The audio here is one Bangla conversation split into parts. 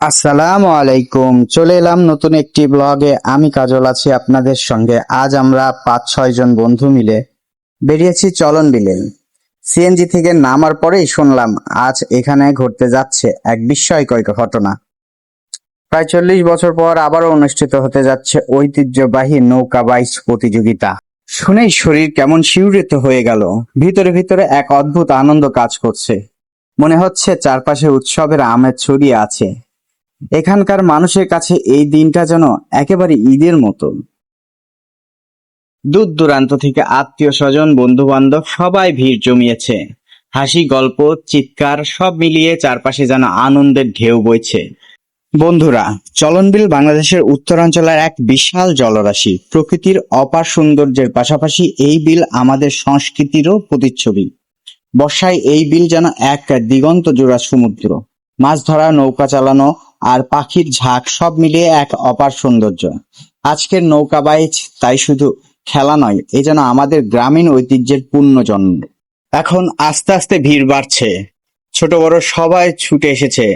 আসসালামু আলাইকুম। চলে এলাম নতুন একটি ব্লগে। আমি কাজল আছি আপনাদের সঙ্গে। আজ আমরা পাঁচ, ছয় জন বন্ধু মিলে বেরিয়েছি চলন বিলে। সিএনজি থেকে নামার পরেই শুনলাম, আজ এখানে ঘটতে যাচ্ছে এক বিস্ময়কর ঘটনা। প্রায় চল্লিশ বছর পর আবারও অনুষ্ঠিত হতে যাচ্ছে ঐতিহ্যবাহী নৌকা বাইচ প্রতিযোগিতা। শুনেই শরীর কেমন শিউরিত হয়ে গেল। ভিতরে ভিতরে এক অদ্ভুত আনন্দ কাজ করছে। মনে হচ্ছে চারপাশে উৎসবের আমেজ ছড়িয়ে আছে। এখানকার মানুষের কাছে এই দিনটা যেন একেবারে ঈদের মতো। দূর দূরান্ত থেকে আত্মীয় স্বজন বন্ধু বান্ধব সবাই ভিড় জমিয়েছে। হাসি, গল্প, চিৎকার, সব মিলিয়ে চারপাশে যেন আনন্দের ঢেউ বইছে। বন্ধুরা, চলনবিল বাংলাদেশের উত্তরাঞ্চলের এক বিশাল জলরাশি। প্রকৃতির অপার সৌন্দর্যের পাশাপাশি এই বিল আমাদের সংস্কৃতিরও প্রতিচ্ছবি। বর্ষায় এই বিল যেন এক দিগন্ত জোড়া সমুদ্র। মাছ ধরা, নৌকা চালানো আর পাখির ঝাঁক সব মিলিয়ে এক অপার সৌন্দর্য। আজকের নৌকা বাইচ তাই শুধু খেলা নয়, এ যেন আমাদের গ্রামীণ ঐতিহ্যের পূর্ণ জন্ম। এখন আস্তে আস্তে ভিড় বাড়ছে। ছোট বড় সবাই ছুটে এসেছে।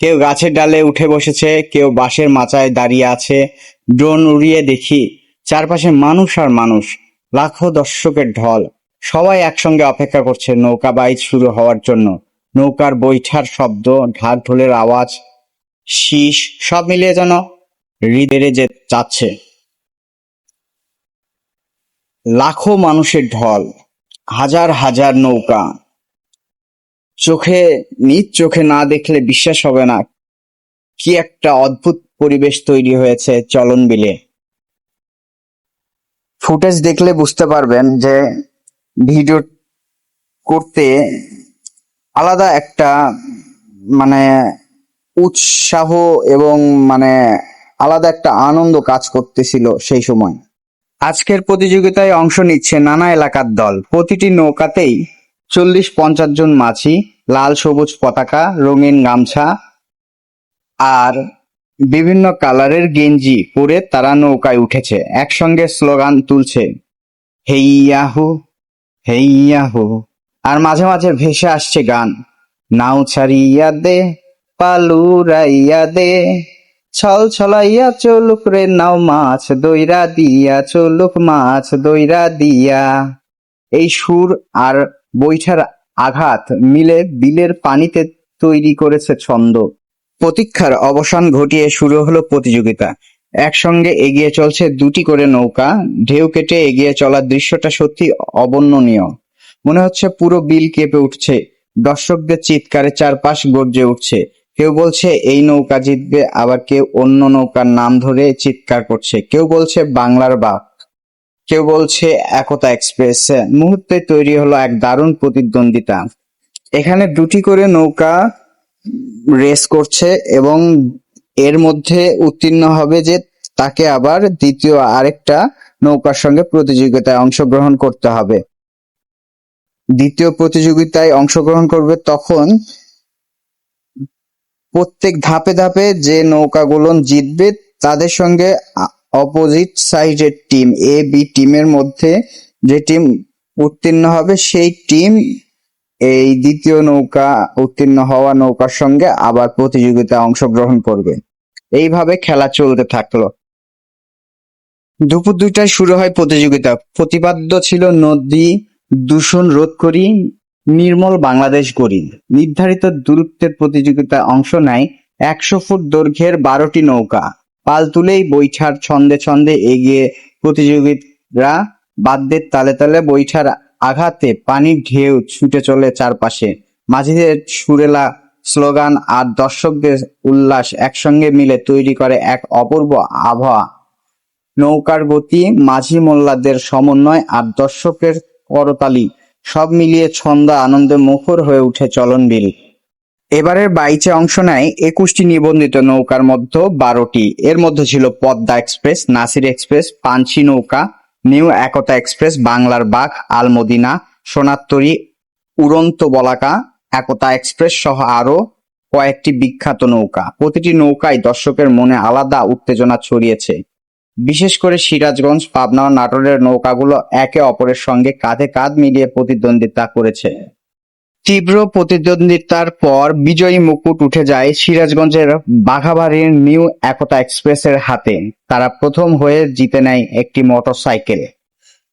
কেউ গাছের ডালে উঠে বসেছে, কেউ বাঁশের মাচায় দাঁড়িয়ে আছে। ড্রোন উড়িয়ে দেখি, চারপাশে মানুষ আর মানুষ, লাখো দর্শকের ঢল। সবাই একসঙ্গে অপেক্ষা করছে, নৌকা বাইচ শুরু হওয়ার জন্য। নৌকার বৈঠার শব্দ, ঢাক ঢোলের আওয়াজ শীষ সব মিলিয়ে যেন হৃদয়ে যে যাচ্ছে। লাখো মানুষের ঢল, হাজার হাজার নৌকা। চোখে, নিজ চোখে না দেখলে বিশ্বাস হবে না কি একটা অদ্ভুত পরিবেশ তৈরি হয়েছে চলন বিলে। ফুটেজ দেখলে বুঝতে পারবেন যে ভিডিও করতে আলাদা একটা মানে উৎসাহ এবং মানে আলাদা একটা আনন্দ কাজ করতেছিল সেই সময়। আজকের প্রতিযোগিতায় অংশ নিচ্ছে নানা এলাকার দল। প্রতিটি নৌকাতেই চল্লিশ পঞ্চাশ জন মাঝি, লাল, সবুজ পতাকা, রঙিন গামছা আর বিভিন্ন কালারের গেঞ্জি পরে তারা নৌকায় উঠেছে। একসঙ্গে স্লোগান তুলছে হেইয়াহু হেইয়াহু আর মাঝে মাঝে ভেসে আসছে গান, নাও ছাড়িয়া দে পালুরাইয়া দে। ছল ছলাইয়া চলুক রে নাও মাছ, দইরা দিয়া চলুক মাছ, দইরা দিয়া। এই সুর আর বৈঠার আঘাত মিলে বিলের পানিতে তৈরি করেছে ছন্দ। প্রতীক্ষার অবসান ঘটিয়ে শুরু হলো প্রতিযোগিতা। একসঙ্গে এগিয়ে চলছে দুটি করে নৌকা। ঢেউ কেটে এগিয়ে চলার দৃশ্যটা সত্যি অবর্ণনীয়। মনে হচ্ছে পুরো বিল কেঁপে উঠছে। দর্শকদের চিৎকারে চারপাশ গর্জে উঠছে। কেউ বলছে, এই নৌকা জিতবে। আবার কেউ অন্য নৌকার নাম ধরে চিৎকার করছে। কেউ বলছে, বাংলার বাঘ। কেউ বলছে, একতা এক্সপ্রেস। মুহূর্তে তৈরি হলো এক দারুণ প্রতিদ্বন্দ্বিতা। এখানে দুটি করে নৌকা রেস করছে এবং এর মধ্যে উত্তীর্ণ হবে যে তাকে আবার দ্বিতীয় আরেকটা নৌকার সঙ্গে প্রতিযোগিতায় অংশগ্রহণ করতে হবে। দ্বিতীয় প্রতিযোগিতায় অংশগ্রহণ করবে তখন প্রত্যেক ধাপে ধাপে যে নৌকাগুলো জিতবে, তাদের সঙ্গে অপোজিট সাইডের টিম এ বি টিমের মধ্যে যে টিম উত্তীর্ণ হবে, সেই টিম এই দ্বিতীয় নৌকা উত্তীর্ণ হওয়া নৌকার সঙ্গে আবার প্রতিযোগিতায় অংশগ্রহণ করবে। এইভাবে খেলা চলতে থাকল। দুপুর দুইটায় শুরু হয় প্রতিযোগিতা। প্রতিপাদ্য ছিল নদী দূষণ রোধ করি নির্মল বাংলাদেশ গড়ি নির্ধারিত দূরত্বের প্রতিযোগিতায় অংশ নেয় একশো ফুট দৈর্ঘ্যের বারোটি নৌকা। পাল তুলেই বৈঠার ছন্দে ছন্দে এগিয়ে প্রতিযোগীরা বাদ্যের তালে তালে বৈঠার আঘাতে পানির ঢেউ ছুটে চলে চারপাশে। মাঝিদের সুরেলা স্লোগান আর দর্শকদের উল্লাস একসঙ্গে মিলে তৈরি করে এক অপূর্ব আবহাওয়া। নৌকার গতি মাঝি মোল্লাদের সমন্বয় আর দর্শকের করতালি। সব মিলিয়ে ছন্দ আনন্দে মুখর হয়ে উঠে চলনবিল এবারের বাইচে অংশ নেয় একুশটি নিবন্ধিত নৌকার মধ্যে বারোটি। এর মধ্যে ছিল পদ্মা এক্সপ্রেস, নাসির এক্সপ্রেস পাঞ্চি নৌকা, নিউ একতা এক্সপ্রেস, বাংলার বাঘ, আলমদিনা, সোনাত্তরী, উড়ন্ত বলাকা, একতা এক্সপ্রেস সহ আরও কয়েকটি বিখ্যাত নৌকা। প্রতিটি নৌকায় দর্শকের মনে আলাদা উত্তেজনা ছড়িয়েছে। বিশেষ করে সিরাজগঞ্জ, পাবনা ও নাটোরের নৌকাগুলো একে অপরের সঙ্গে কাঁধে কাঁধ মিলিয়ে প্রতিদ্বন্দ্বিতা করেছে। তীব্র প্রতিদ্বন্দ্বিতার পর বিজয়ী মুকুট উঠে যায় সিরাজগঞ্জের বাঘাবাড়ির নিউ একতা এক্সপ্রেসের হাতে। তারা প্রথম হয়ে জিতে নেয় একটি মোটরসাইকেল।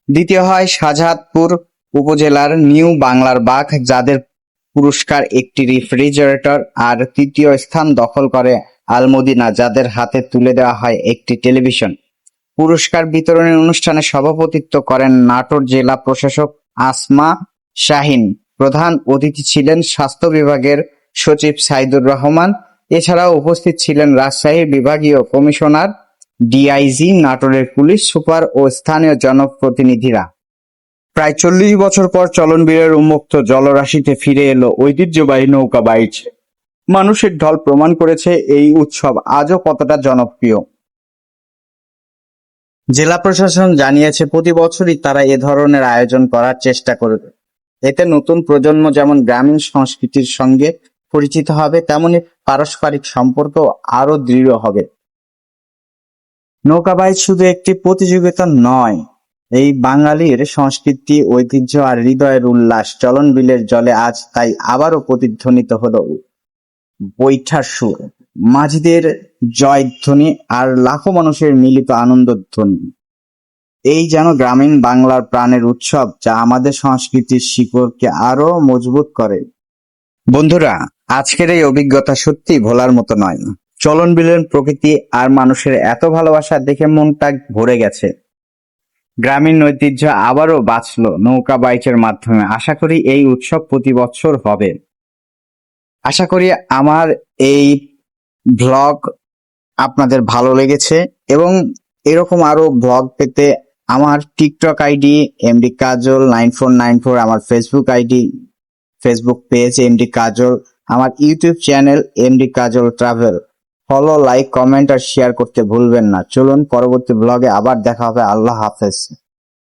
দ্বিতীয় হয় শাহজাদপুর উপজেলার নিউ বাংলার বাঘ, যাদের পুরস্কার একটি রেফ্রিজারেটর, আর তৃতীয় স্থান দখল করে আলমদিনা, যাদের হাতে তুলে দেওয়া হয় একটি টেলিভিশন। পুরস্কার বিতরণের অনুষ্ঠানে সভাপতিত্ব করেন নাটোর জেলা প্রশাসক আসমা শাহিন। প্রধান অতিথি ছিলেন স্বাস্থ্য বিভাগের সচিব সাইদুর রহমান। এছাড়াও উপস্থিত ছিলেন রাজশাহী বিভাগীয় কমিশনার, ডিআইজি, নাটোরের পুলিশ সুপার ও স্থানীয় জনপ্রতিনিধিরা। প্রায় চল্লিশ বছর পর চলনবীরের উন্মুক্ত জলরাশিতে ফিরে এলো ঐতিহ্যবাহী নৌকা বাইচ। মানুষের ঢল প্রমাণ করেছে এই উৎসব আজও কতটা জনপ্রিয়। জেলা প্রশাসন জানিয়েছে, প্রতি বছরই তারা এ ধরনের আয়োজন করার চেষ্টা করবে। এতে নতুন প্রজন্ম যেমন গ্রামীণ সংস্কৃতির সঙ্গে পরিচিত হবে, তেমনি পারস্পরিক সম্পর্ক আরও দৃঢ় হবে। নৌকাবাই শুধু একটি প্রতিযোগিতা নয়, এই বাঙালির সংস্কৃতি, ঐতিহ্য আর হৃদয়ের উল্লাস চলন বিলের জলে আজ তাই আবারও প্রতিধ্বনিত হল বৈঠার সুর। মাঝিদের জয়ধ্বনি আর লাখো মানুষের মিলিত আনন্দধ্বনি। এই যেন গ্রামীণ বাংলার প্রাণের উৎসব যা আমাদের সংস্কৃতির শিকড়কে আরও মজবুত করে। বন্ধুরা, আজকের এই অভিজ্ঞতা সত্যি ভোলার মতো নয়। চলন বিলেন প্রকৃতি আর মানুষের এত ভালোবাসা দেখে মনটা ভরে গেছে। গ্রামীণ ঐতিহ্য আবারও বাঁচল নৌকা বাইচের মাধ্যমে। আশা করি এই উৎসব প্রতি বছর হবে। আশা করি আমার এই ব্লগ আপনাদের ভালো লেগেছে এবং এরকম আরও ব্লগ পেতে আমার TikTok ID MD Kajal nine four nine four আমার Facebook ID Facebook page MD Kajal আমার YouTube channel MD Kajal travel follow like comment আর শেয়ার করতে ভুলবেন না। চলুন পরবর্তী ব্লগে আবার দেখা হবে। আল্লাহ হাফেজ।